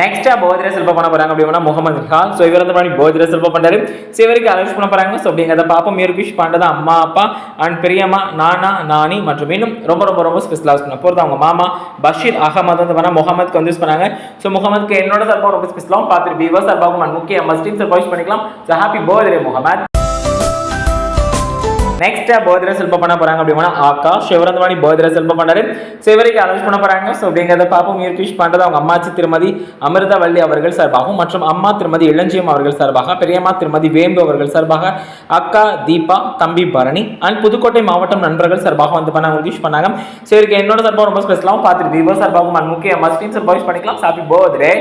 நெக்ஸ்டா போதிர செல்ப பண்ண போறாங்க அப்படின்னா முகமது கால் ஸோ இவர் வந்து பண்ணி போதிர செல்ப பண்றாரு. ஸோ இவருக்கு அலோஸ் பண்ண போறாங்க ஸோ அப்படிங்கிறத பாப்போம் மியூர்பிஷ் பாண்டதா அம்மா அப்பா அண்ட் பெரியம்மா நானா நானி மற்றும் இன்னும் ரொம்ப ரொம்ப ரொம்ப ஸ்பெஷலாக பண்ண போகிறது அவங்க மாமா பஷீர் அகமது வந்து பண்ணா முகமதுக்கு வந்து யூஸ் பண்ணாங்க. ஸோ முகமதுக்கு என்னோட சார்பாக ரொம்ப ஸ்பெஷலாகவும் பார்த்துட்டு விவோ சார்பாகவும் அண்ட் முக்கிய மஸ்டீம் சார் பண்ணிக்கலாம். ஸோ ஹாப்பி போதிரே முகமது. நெக்ஸ்ட் பர்த்டே செல்ப பண்ண போகிறாங்க அப்படின்னா அக்கா சிவரந்தவாணி பர்த்டே செல்ப பண்ணாரு சிவரிக்கு அலௌன்ஸ் பண்ண போகிறாங்க ஸோ அப்படிங்கிறத பார்ப்போம். முயற்சி பண்ணுறது அவங்க அம்மாச்சி திருமதி அமிர்தவள்ளி அவர்கள் சார்பாகவும் மற்றும் அம்மா திருமதி இளஞ்சியம் அவர்கள் சார்பாக பெரியம்மா திருமதி வேம்பு அவர்கள் சார்பாக அக்கா தீபா தம்பி பரணி அண்ட் புதுக்கோட்டை மாவட்டம் நண்பர்கள் சார்பாக வந்து பண்ணாங்க விஷ் பண்ணாங்க. ஸோ இவருக்கு என்னோட சார்பாக ரொம்ப ஸ்பெஷலாகவும் பார்த்துட்டு விவோ சார்பாகவும் அண்ட் முக்கிய மஸ்டின் சார் வாய்ஸ் பண்ணிக்கலாம். ஹாப்பி பர்த்டே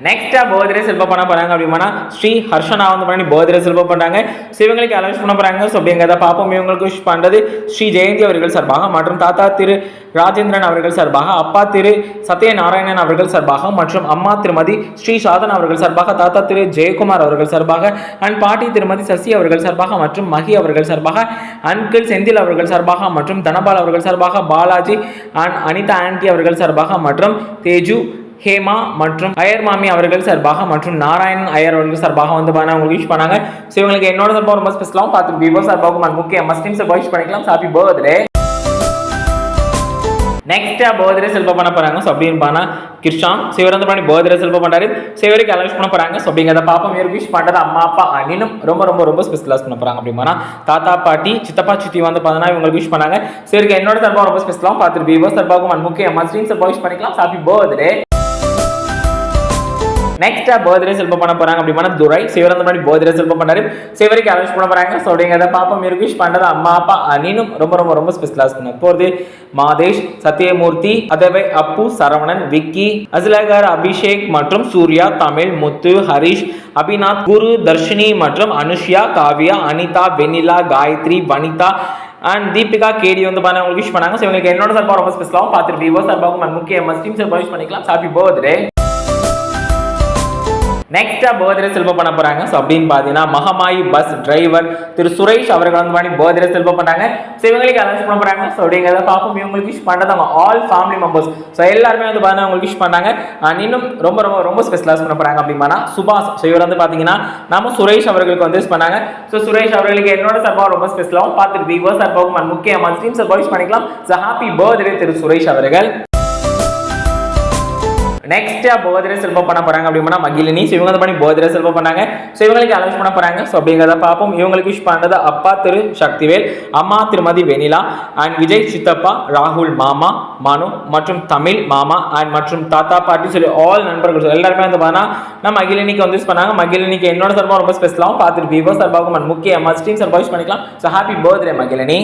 நெக்ஸ்ட்டாக பர்த்டே செல்ப பண்ண போகிறாங்க அப்படின்னா ஸ்ரீ ஹர்ஷனா வந்து பண்ணி பர்த்டே செல்ப பண்ணுறாங்க ஸோ இவங்களுக்கு அலௌன்ஸ் பண்ண போகிறாங்க ஸோ அப்படிங்கிறத பார்ப்போம். இவங்களுக்கு விஷ் பண்ணுறது ஸ்ரீ ஜெயந்தி அவர்கள் சார்பாக மற்றும் தாத்தா திரு ராஜேந்திரன் அவர்கள் சார்பாக அப்பா திரு சத்யநாராயணன் அவர்கள் சார்பாக மற்றும் அம்மா திருமதி ஸ்ரீ சாதன் அவர்கள் சார்பாக தாத்தா திரு ஜெயக்குமார் அவர்கள் சார்பாக அண்ட் பாட்டி திருமதி சசி அவர்கள் சார்பாக மற்றும் மகி அவர்கள் சார்பாக அன்கிள் செந்தில் அவர்கள் சார்பாக மற்றும் தனபால் அவர்கள் சார்பாக பாலாஜி அண்ட் அனிதா ஆண்டி அவர்கள் சார்பாக மற்றும் தேஜு ஹேமா மற்றும் அயர் மாமி அவர்கள் சார்பாக மற்றும் நாராயணன் ஐயர் அவர்கள் சார்பாக வந்து பாருங்க உங்களுக்கு விஷ் பண்ணாங்க. ஸோ இவங்களுக்கு என்னோட சார்பாக ரொம்ப ஸ்பெஷலாகவும் பார்த்து விவோ சார்பாகவும் முக்கிய மஸ்டிம் சார் விஷ் பண்ணிக்கலாம். ஹாப்பி பர்த்டே நெக்ஸ்ட்டாக பர்த்டே செல்ப பண்ண போறாங்க. ஸோ அப்படின்னு பான்னா கிருஷ்ணாம் சிவர் சிவரந்த பண்ணி பர்த்டே செல்ப பண்ணுறாரு சிவருக்கு அலௌன்ஸ் பண்ண போறாங்க. ஸோ அப்படிங்கிறத பாப்பா இவர் விஷ் பண்ணுறது அம்மா அப்பா அண்ணனும் ரொம்ப ரொம்ப ரொம்ப ஸ்பெஷலாக பண்ண போகிறாங்க அப்படின்னா தாத்தா பாட்டி சித்தப்பா சித்தி வந்து பார்த்தோன்னா இவங்களுக்கு விஷ் பண்ணாங்க. சிவருக்கு என்னோட சார்பாக ரொம்ப ஸ்பெஷலாகவும் பார்த்துட்டு விவோ சார்பாகவும் முக்கிய மஸ்டிம் சார் விஷ் பண்ணிக்கலாம். ஹாப்பி பர்த்டே நெக்ஸ்டா பர்த்டே செல்பம் பண்ண போறாங்க அப்படின்னா துரை. சிவர் அந்த மாதிரி பர்த்டே செல்பம் பண்ணாரு சிவருக்கு அரேஞ்ச் பண்ண போறாங்க. ஸோ அப்படிங்கிறத பாப்போம் இருக்கு விஷ் பண்றது அம்மா அப்பா அனினும் ரொம்ப ரொம்ப ரொம்ப ஸ்பெஷலாக பண்ண போறது மாதேஷ் சத்யமூர்த்தி அதவே அப்பு சரவணன் விக்கி அசிலகர் அபிஷேக் மற்றும் சூர்யா தமிழ் முத்து ஹரிஷ் அபிநாத் குரு தர்ஷினி மற்றும் அனுஷ்யா காவ்யா அனிதா வெனிலா காயத்ரி வனிதா அண்ட் தீபிகா கேடி வந்து பாருங்க உங்களுக்கு விஷ் பண்ணாங்க. ஸோ இவங்களுக்கு என்னோட சார்பாக ரொம்ப ஸ்பெஷலாகவும் பார்த்துட்டு விவோ சார்பாகவும் முக்கிய மஸ்டீம் சார் விஷ் பண்ணிக்கலாம். ஹாப்பி பர்த்டே நெக்ஸ்டா பர்த்டே செல்வம் பண்ண போறாங்க. ஸோ அப்படின்னு பார்த்தீங்கன்னா மகமாயி பஸ் டிரைவர் திரு சுரேஷ் அவர்கள் வந்து பண்ணி பர்த்டே செல்வம் பண்ணாங்க. ஸோ இவங்களுக்கு அனௌன்ஸ் பண்ண போறாங்க. ஸோ அப்படிங்கிறத பார்ப்போம். இவங்களுக்கு விஷ் பண்ணது ஆல் ஃபேமிலி மெம்பர்ஸ் ஸோ எல்லாருமே வந்து பார்த்தீங்கன்னா உங்களுக்கு விஷ் பண்ணாங்க. அண்ட் இன்னும் ரொம்ப ரொம்ப ரொம்ப ஸ்பெஷலாக பண்ண போறாங்க அப்படின்னா சுபாஷ். ஸோ இவர் வந்து பார்த்தீங்கன்னா நம்ம சுரேஷ் அவர்களுக்கு வந்து பண்ணாங்க. ஸோ சுரேஷ் அவர்களுக்கு என்னோட சார்பாக ரொம்ப ஸ்பெஷலாகவும் பார்த்துட்டு விவோ சார்பாகவும் முக்கியமாக முக்கிய மஸ்டீம் விஷ் பண்ணிக்கலாம். So happy birthday Thiru Suresh அவர்கள். நெக்ஸ்ட்டு பர்த்டே செல்வம் பண்ண போகிறாங்க அப்படின்னா மகிழினி. ஸோ இவங்க பண்ணி பர்த்டே செல்வம் பண்ணாங்க. ஸோ இவங்களுக்கு அலௌன்ஸ் பண்ண போகிறாங்க ஸோ அப்படிங்கிறத பார்ப்போம். இவங்களுக்கு விஷ் பண்ணது அப்பா திரு சக்திவேல் அம்மா திருமதி வெனிலா அண்ட் விஜய் சித்தப்பா ராகுல் மாமா மனு மற்றும் தமிழ் மாமா அண்ட் மற்றும் தாத்தா பாட்டி சொல்லி ஆல் நண்பர்கள். So எல்லாருமே வந்து பார்த்தா நான் மகிழினிக்கு வந்து யூஸ் பண்ணாங்க. மகிழினிக்கு என்னோட சார்பாக ரொம்ப ஸ்பெஷலாகவும் பார்த்துட்டு விவோ சார்பாகவும் and முக்கிய மஸ்டீம் சார்பாக யூஸ் பண்ணிக்கலாம். So happy birthday Magizhini.